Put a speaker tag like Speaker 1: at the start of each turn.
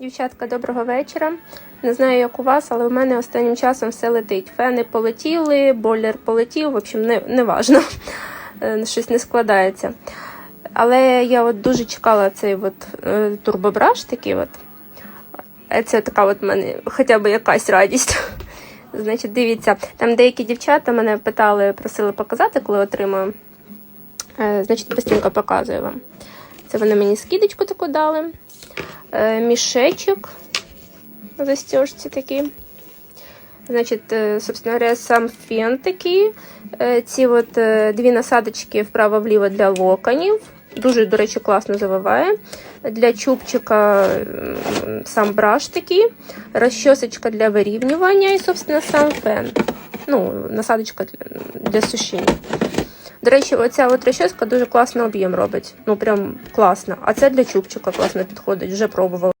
Speaker 1: Дівчатка, доброго вечора. Не знаю, як у вас, але у мене останнім часом все летить. Фени полетіли, бойлер полетів, в общем, не, не важно. Е, Щось не складається. Але я от дуже чекала цей от е, турбобраш такий от. Е, Це така от мене хоча б якась радість. Значить, дивіться, там деякі дівчата мене питали, просили показати, коли отримаю. Значить, быстренько показую вам. Це вони мені скидочку таку дали. Е, Мішечок на застежці такий. Значить, е, собственно говоря, сам фен такий. Е, Ці от дві насадочки вправо-вліво для локонів. Дуже, до речі, класно завиває. Для чубчика сам браш такий, розчосочка для вирівнювання і, собственно, сам фен. Ну, насадочка для, для сушіння. До речі, оця от розчоска дуже класно об'єм робить. Ну, прям класно. А це для чубчика класно підходить, вже пробувала.